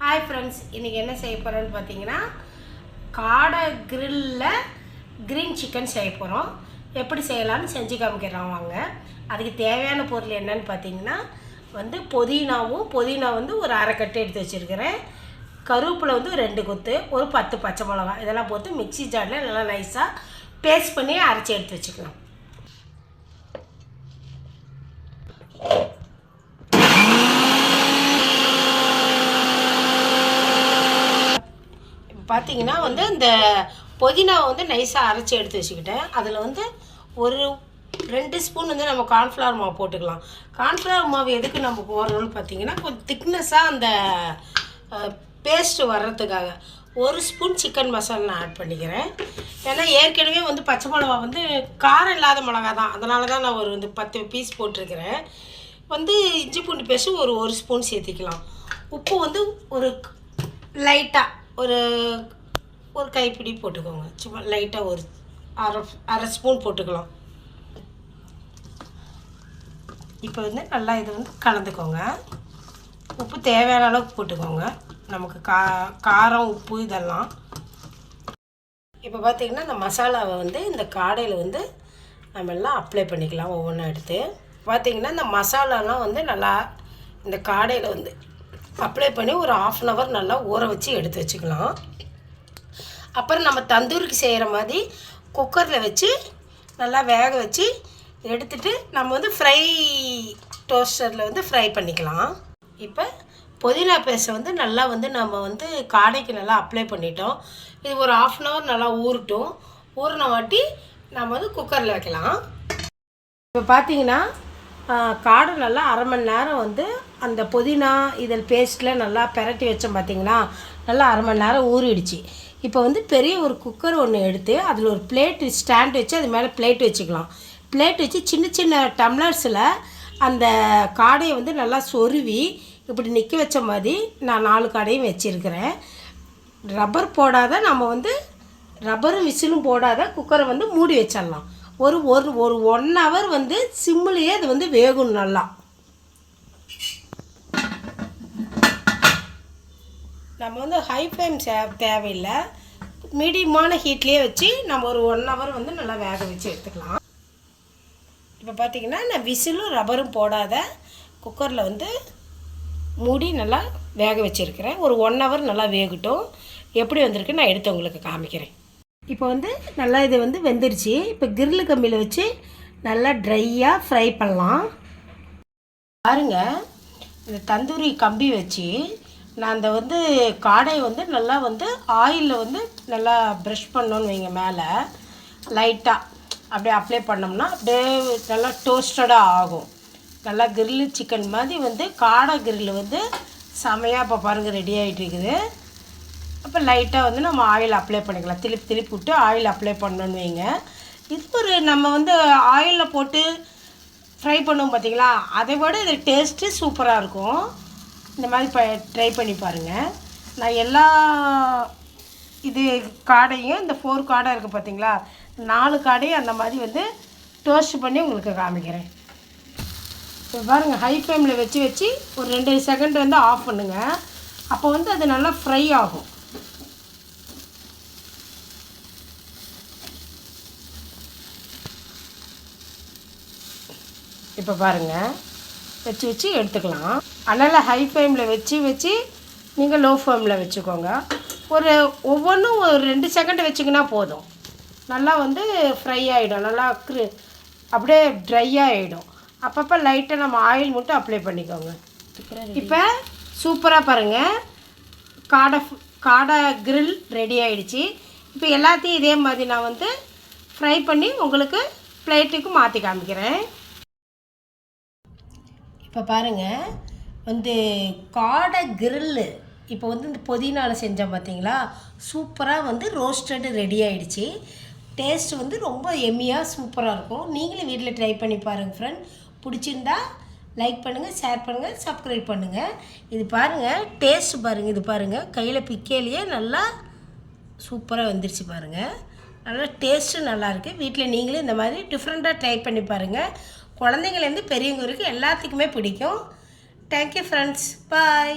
Hi friends இன்றைக்கி என்ன செய்ய போகிறோன்னு பார்த்தீங்கன்னா காடை கிரில்லில் க்ரீன் சிக்கன் செய்ய போகிறோம் எப்படி செய்யலாம்னு செஞ்சு காமிக்கிறோம் வாங்க. அதுக்கு தேவையான பொருள் என்னன்னு பார்த்தீங்கன்னா வந்து புதினாவும் புதினா வந்து ஒரு அரைக்கட்டு எடுத்து வச்சுருக்கிறேன். கருவேப்பிலை வந்து ரெண்டு கொத்து ஒரு பத்து பச்சை மிளகா இதெல்லாம் போட்டு மிக்ஸி ஜாரில் நல்லா நைஸாக பேஸ்ட் பண்ணி அரைச்சி எடுத்து வச்சுக்கலாம். பார்த்தீங்கன்னா வந்து இந்த புதினாவை வந்து நைஸாக அரைச்சி எடுத்து வச்சுக்கிட்டேன். அதில் வந்து ஒரு ரெண்டு ஸ்பூன் வந்து நம்ம கார்ன்ஃப்ளவர் மாவு போட்டுக்கலாம். கார்ன்ஃப்ளவர் மாவு எதுக்கு நம்ம போடுறோம்னு பார்த்தீங்கன்னா கொஞ்சம் திக்னஸாக அந்த பேஸ்ட்டு வர்றதுக்காக. ஒரு ஸ்பூன் சிக்கன் மசாலா நான் ஆட் பண்ணிக்கிறேன். ஏன்னா ஏற்கனவே வந்து பச்சை மிளகா வந்து காரம் இல்லாத மிளகா தான். அதனால தான் நான் ஒரு வந்து பத்து பீஸ் போட்டிருக்கிறேன். வந்து இஞ்சி பூண்டு பேஸ்ட்டு ஒரு ஒரு ஸ்பூன் சேர்த்திக்கலாம். உப்பு வந்து ஒரு லைட்டாக ஒரு ஒரு கைப்பிடி போட்டுக்கோங்க. சும்மா லைட்டாக ஒரு அரை அரை ஸ்பூன் போட்டுக்கலாம். இப்போ வந்து நல்லா இது வந்து கலந்துக்கோங்க. உப்பு தேவையான அளவுக்கு போட்டுக்கோங்க. நமக்கு கா காரம் உப்பு இதெல்லாம். இப்போ பார்த்திங்கன்னா இந்த மசாலாவை வந்து இந்த காடையில் வந்து நம்ம எல்லாம் அப்ளை பண்ணிக்கலாம் ஒவ்வொன்றா எடுத்து. பார்த்திங்கன்னா இந்த மசாலாலாம் வந்து நல்லா இந்த காடையில் வந்து அப்ளை பண்ணி ஒரு ஆஃப் அன் ஹவர் நல்லா ஊற வச்சு எடுத்து வச்சுக்கலாம். அப்புறம் நம்ம தந்தூரிக்கு செய்கிற மாதிரி குக்கரில் வச்சு நல்லா வேக வச்சு எடுத்துட்டு நம்ம வந்து ஃப்ரை டோஸ்டரில் வந்து ஃப்ரை பண்ணிக்கலாம். இப்போ புதினா பேஸ்ட்டை வந்து நல்லா வந்து நம்ம வந்து காடைக்கு நல்லா அப்ளை பண்ணிட்டோம். இது ஒரு ஆஃப் அன் ஹவர் நல்லா ஊறட்டும். ஊறின வாட்டி நம்ம வந்து குக்கரில் வைக்கலாம். இப்போ பார்த்தீங்கன்னா காடை நல்லா அரை மணி நேரம் வந்து அந்த புதினா இதில் பேஸ்ட்டில் நல்லா பெரட்டி வச்சோம் பார்த்தீங்களா நல்லா அரை மணி நேரம் ஊறிடுச்சு. இப்போ வந்து பெரிய ஒரு குக்கர் ஒன்று எடுத்து அதில் ஒரு பிளேட் ஸ்டாண்ட் வச்சு அது மேலே பிளேட் வச்சுக்கலாம். பிளேட் வச்சு சின்ன சின்ன டம்ளர்ஸில் அந்த காடையை வந்து நல்லா சொருவி இப்படி நிற்க வச்ச மாதிரி நான் நாலு காடையும் வச்சுருக்கிறேன். ரப்பர் போடாத நம்ம வந்து ரப்பரும் விசிலும் போடாத குக்கரை வந்து மூடி வச்சிடலாம். ஒரு ஒரு ஒரு ஒன் ஹவர் வந்து சிம்மிலேயே அது வந்து வேகும் நல்லா. நம்ம வந்து ஹை ஃப்ளேம் தேவையில்லை. மீடியமான ஹீட்லேயே வச்சு நம்ம ஒரு ஒன் ஹவர் வந்து நல்லா வேக வச்சு எடுத்துக்கலாம். இப்போ பார்த்தீங்கன்னா நான் விசிலும் ரப்பரும் போடாத குக்கரில் வந்து மூடி நல்லா வேக வச்சுருக்கிறேன். ஒரு ஒன் ஹவர் நல்லா வேகட்டும். எப்படி வந்திருக்கு நான் எடுத்து உங்களுக்கு காமிக்கிறேன். இப்போ வந்து நல்லா இது வந்து வெந்துருச்சு. இப்போ கிரில் கம்பியில் வச்சு நல்லா ட்ரையாக ஃப்ரை பண்ணலாம். பாருங்கள் இந்த தந்தூரி கம்பி வச்சு நான் அந்த வந்து காடையை வந்து நல்லா வந்து ஆயிலில் வந்து நல்லா ப்ரஷ் பண்ணோன்னு வைங்க மேலே. லைட்டாக அப்படியே அப்ளை பண்ணோம்னா அப்படியே நல்லா டோஸ்டடாக ஆகும். நல்லா கிரில்லு சிக்கன் மாதிரி வந்து காடை கிரில் வந்து செமையாக இப்போ பாருங்கள் ரெடி ஆகிட்டு இருக்குது. அப்போ லைட்டாக வந்து நம்ம ஆயில் அப்ளை பண்ணிக்கலாம். திருப்பி திருப்பி விட்டு ஆயில் அப்ளை பண்ணணுன்னு வைங்க. இது ஒரு நம்ம வந்து ஆயிலில் போட்டு ஃப்ரை பண்ணுவோம் பார்த்தீங்களா அதை விட இது டேஸ்ட்டு சூப்பராக இருக்கும். இந்த மாதிரி ப ட்ரை பண்ணி பாருங்கள் நான் எல்லா இது காடையும் இந்த ஃபோர் காடை இருக்குது பார்த்தீங்களா நாலு காடையும் அந்த மாதிரி வந்து டோஸ்ட் பண்ணி உங்களுக்கு காமிக்கிறேன். இப்போ பாருங்கள் ஹை ஃப்ளேமில் வச்சு வச்சு ஒரு ரெண்டு செகண்ட் வந்து ஆஃப் பண்ணுங்கள் அப்போ வந்து அது நல்லா ஃப்ரை ஆகும். இப்போ பாருங்கள் வச்சு வச்சு எடுத்துக்கலாம். அதனால் ஹை ஃப்ளேமில் வச்சு வச்சு நீங்கள் லோ ஃப்ளேமில் வச்சுக்கோங்க. ஒரு ஒவ்வொன்றும் ஒரு ரெண்டு செகண்ட் வச்சிங்கன்னா போதும். நல்லா வந்து ஃப்ரை ஆகிடும் நல்லா க்ரு அப்படியே ட்ரை ஆகிடும் அப்பப்போ லைட்டாக நம்ம ஆயில் மட்டும் அப்ளை பண்ணிக்கோங்க. இப்போ சூப்பராக பாருங்கள் காடை காடை கிரில் ரெடி ஆகிடுச்சு இப்போ எல்லாத்தையும் இதே மாதிரி நான் வந்து ஃப்ரை பண்ணி உங்களுக்கு பிளேட்டுக்கு மாற்றி காமிக்கிறேன். இப்போ பாருங்கள் வந்து காடை கிரில்லு. இப்போ வந்து இந்த புதினால செஞ்சோம் பார்த்தீங்களா சூப்பராக வந்து ரோஸ்டடு ரெடி ஆகிடுச்சி டேஸ்ட் வந்து ரொம்ப எம்மியாக சூப்பராக இருக்கும். நீங்களும் வீட்டில் ட்ரை பண்ணி பாருங்கள் ஃப்ரெண்ட் பிடிச்சிருந்தா லைக் பண்ணுங்கள் ஷேர் பண்ணுங்கள் சப்ஸ்கிரைப் பண்ணுங்கள் இது பாருங்கள் டேஸ்ட் பாருங்கள் இது பாருங்கள் கையில் பிக்கையிலேயே நல்லா சூப்பராக வந்துருச்சு பாருங்கள் நல்லா டேஸ்ட்டும் நல்லாயிருக்கு வீட்டில் நீங்களும் இந்த மாதிரி டிஃப்ரெண்ட்டாக ட்ரை பண்ணி பாருங்கள் குழந்தைங்கள்லேருந்து பெரியவங்க வரைக்கும் எல்லாத்துக்குமே பிடிக்கும். Thank you friends bye